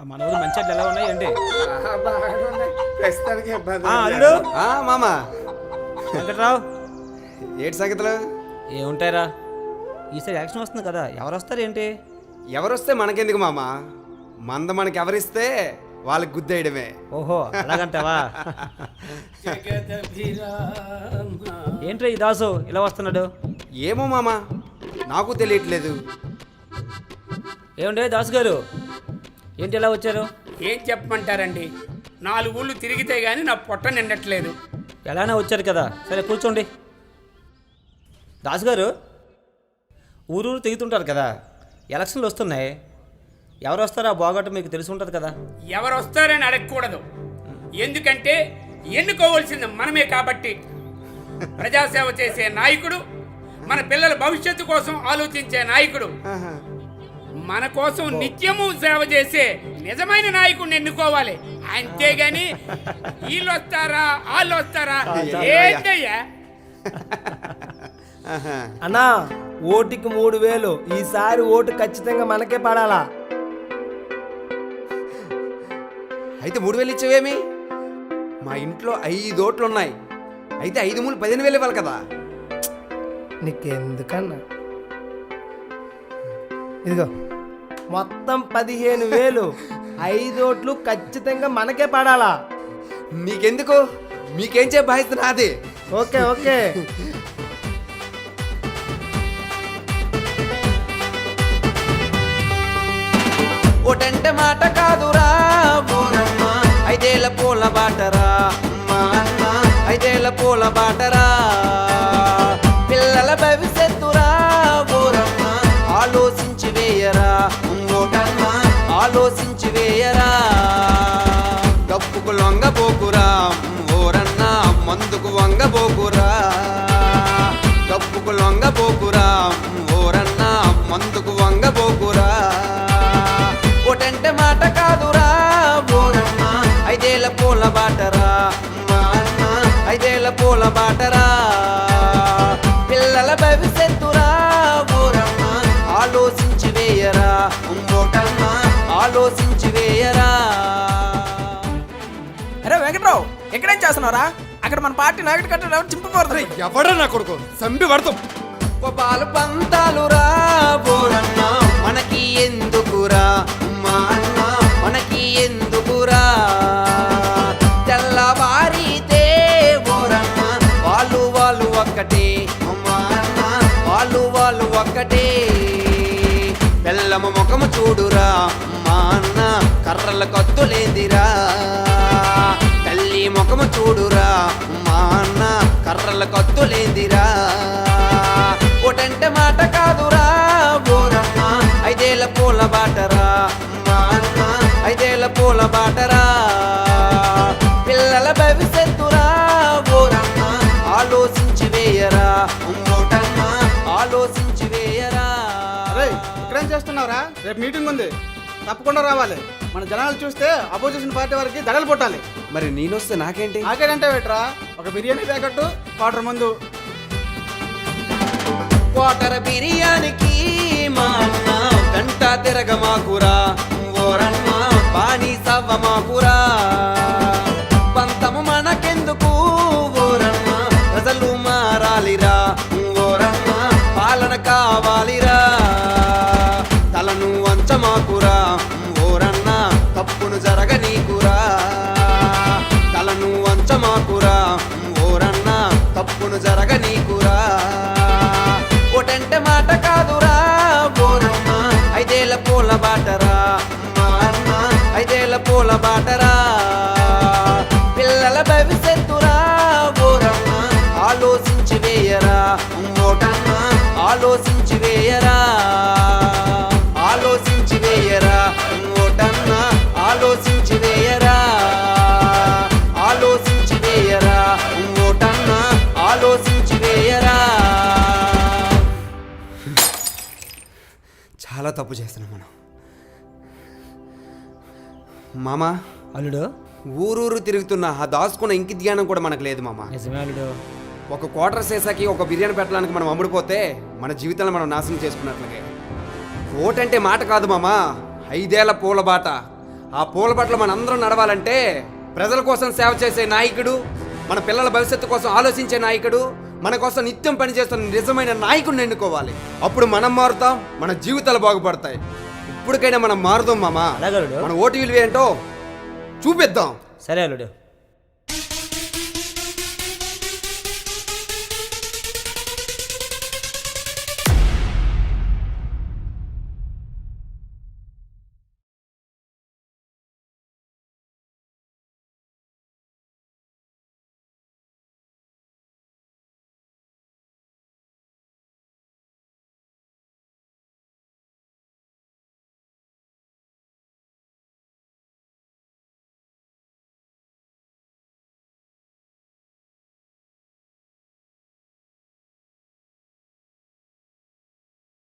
ఆ మన ఊరు మంచి ఎలా ఉన్నాయి ఏంటి? ఆహా, బాగానే ఉన్నాయి. ప్రస్తుతానికి అల్లుడు? మామ. వెంకట్రావు ఏటి సంగతులు? ఏముంటాయిరా? ఈసారి ఎలక్షన్ వస్తుంది కదా. ఎవరు వస్తారు ఏంటి? ఎవరొస్తే మనకెందుకు మామ? మంద మనకి ఎవరిస్తే వాళ్ళకి గుద్దేయడమే ఓహో అలాగంటావా? ఏంట్రా ఈ దాసు? ఇలా వస్తున్నాడు? ఏమో మామ నాకు తెలియట్లేదు. ఏముండే దాసు గారు ఏంటి ఇలా వచ్చారు? ఏం చెప్పమంటారండి? నాలుగు ఊళ్ళు తిరిగితే గానీ నా పొట్ట నిండట్లేదు. ఎలానే వచ్చారు కదా. సరే కూర్చోండి. దాసు గారు ఊరూరు తిరుగుతుంటారు కదా. ఎలక్షన్లు వస్తున్నాయి. ఎవరు వస్తారో ఆ బాగట్టు మీకు తెలిసి ఉంటుంది కదా. ఎవరు వస్తారని అడగకూడదు. ఎందుకంటే ఎన్నుకోవాల్సింది మనమే కాబట్టి. ప్రజాసేవ చేసే నాయకుడు మన పిల్లల భవిష్యత్తు కోసం ఆలోచించే నాయకుడు. ఆహా. మన కోసం నిత్యము సేవ చేసే నిజమైన నాయకుడిని ఎన్నుకోవాలి. అంతేగాని వీళ్ళు వస్తారా వాళ్ళు వస్తారా ఏంటయ్యా. అన్నా ఓటుకి మూడు వేలు. ఈసారి ఓటు ఖచ్చితంగా మనకే పడాలా? అయితే మూడు వేలు ఇచ్చేవేమి? మా ఇంట్లో ఐదు ఓట్లు ఉన్నాయి అయితే ఐదు మూడు పదిహేను వేలు ఇవ్వాలి కదా. నీకెందుకన్నా? ఇదిగో. మొత్తం పదిహేను వేలు. ఐదు ఓట్లు ఖచ్చితంగా మనకే పడాలా? నీకెందుకు మీకేం చే బాధ్యత నాది? Okay okay. ఓటంటే మాట కాదురా బోరమ్మ ఐదేళ్ళ పూల బాటరా అమ్మ, ఐదేళ్ళ పూల బాటరా. ఓటమ్మ ఆలోచించి వేయరా. డబ్బుకు లొంగబోకురా ఓరన్నా మందుకు వంగబోకురా డబ్బుకు లొంగబోకురా ఓరన్నా మందుకు వంగబోకురా ఒకటంటే మాట కాదురా బోరమ్మ ఐదేళ్ళ పూల బాటరా. ఐదేళ్ళ ఐదేళ్ళ పూల బాటరా. వెంకట్రావు ఎక్కడేం చేస్తున్నారా అక్కడ మన పార్టీ నాయకుడు కట్టారు చింపకూడదు. ఎవడా నా కొడుకు? సంబి పడతాం. పాలు పంతాలురా బోరన్న మనకి ఎందుకురా? మా అన్న మనకి ఎందుకురా? తెల్లవారితే బోరన్న వాళ్ళు వాళ్ళు ఒక్కటే. అన్న వాళ్ళు వాళ్ళు ఒక్కటే. ముఖము చూడురా మా అన్న కర్రల కత్తులేందిరా? కర్రల కత్తులేందిరా ఒకటంటే మాట కాదురా బోరమ్మ ఐదేళ్ళ పూల బాటరా మా అన్న ఐదేళ్ళ పూల బాటరా. పిల్లల భవిష్యత్తురా బోరమ్మ ఆలోచించి వేయరా ఓటమ్మ ఆలోచించి వేయరా. ఇక్కడేం చేస్తున్నావురా? రేపు మీటింగ్ ఉంది. తప్పకుండా రావాలి. మన జనాలు చూస్తే అపోజిషన్ పార్టీ వారికి దడలు పుట్టాలి మరి నేనొస్తే నాకేంటి? నాకేనంటే పెట్టరా ఒక బిర్యానీ ప్యాకెట్ వాటర్ ముందు. వాటర్ బిర్యానీకి మా అన్న గంట తిరగమాకురా ఓరన్న బాని సవ్వమాకురా పంతము మనకెందుకు? ఓరన్న ప్రజలు మారాలిరా. పూల బాటరా. పిల్లల భవిష్యత్తురా బోరమ్మ ఆలోచించి వేయరా ఓటమ్మ ఆలోచించి వేయరా. ఆలోచించి వేయరా ఓటమ్మ ఆలోచించి వేయరా. ఆలోచించి వేయరా ఓటమ్మ ఆలోచించి వేయరా. చాలా తప్పు చేస్తున్నాం మనం. మామా అల్లుడు. ఊరూరు తిరుగుతున్న ఆ దాచుకున్న ఇంకి ధ్యానం కూడా మనకు లేదు మామా. నిజమే అల్లుడు. ఒక క్వార్టర్ చేసాకి ఒక బిర్యానీ పెట్టడానికి మనం అమ్ముడిపోతే మన జీవితాన్ని మనం నాశనం చేసుకున్నట్లుగా. ఓటంటే మాట కాదు మామా ఐదేళ్ళ పూలబాట. ఆ పూలబాటలో మనందరం నడవాలంటే ప్రజల కోసం సేవ చేసే నాయకుడు మన పిల్లల భవిష్యత్తు కోసం ఆలోచించే నాయకుడు మన కోసం నిత్యం పనిచేస్తున్న నిజమైన నాయకుడిని ఎన్నుకోవాలి. అప్పుడు మనం మారుతాం మన జీవితాలు బాగుపడతాయి. ఇప్పటికైనా మనం మారుదాం మామా. మన ఓటీవీలు ఏంటో చూపిద్దాం. సరే అల్లుడు.